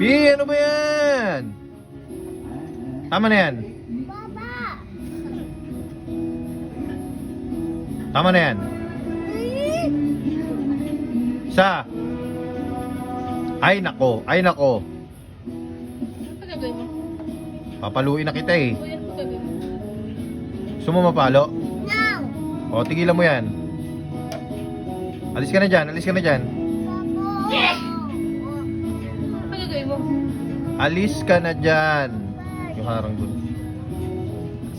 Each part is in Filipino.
Bi, ano ba yan? Tama na yan. Baba. Tama na yan. Isa. Ay nako, ay nako. Papaluin na kita eh. Gusto mo mapalo? No. O, tigilan mo yan. Alis ka na dyan, alis ka na dyan. Alis ka na dyan. Yung harang dun.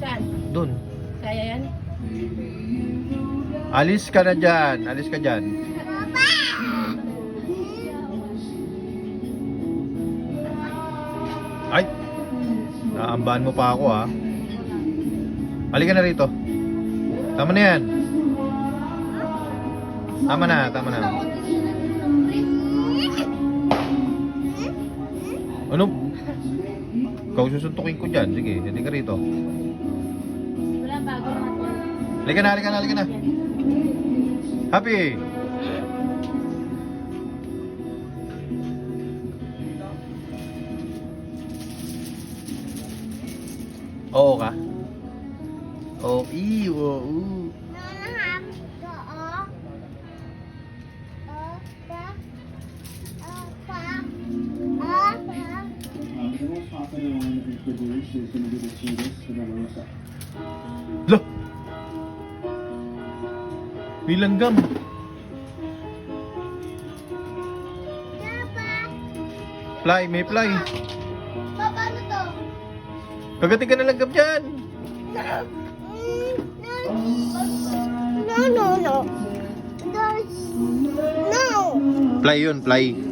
Saan? Dun. Kaya yan? Alis ka na dyan, alis ka dyan. Ay! Naambahan mo pa ako ha. Halika na rito. Tama na yan. Tama na, tama na. Ano? Ikaw susuntukin ko dyan. Sige, hindi ka rito. Wala bago naman. Halika na, halika na, halika na. Happy! Oo ka? Oo, iyo, oo. Lo! May langgam. Fly, may fly. Paano to? Kagating ka na langgam dyan. No, no, no. No. Fly yun, fly.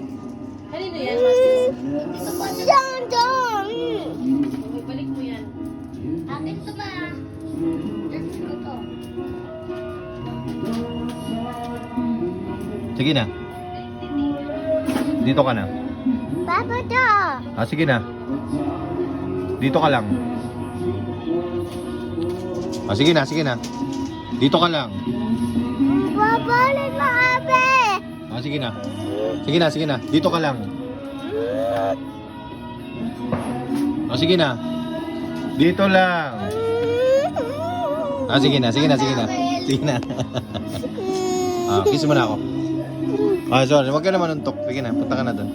Ko. Sige na. Dito ka na. Papa to. Ah, sige na. Dito ka lang. Ah, sige na, sige na. Dito ka lang. Babalik mo kami. Ah, sige na. Sige na, sige na. Dito ka lang. Ah, sige na. Dito lang. Ah, sige na, sige na, sige na. Sige na. ah, kiss mo na ako. Ah, sorry. Huwag ka naman untok. Sige na, punta ka na doon.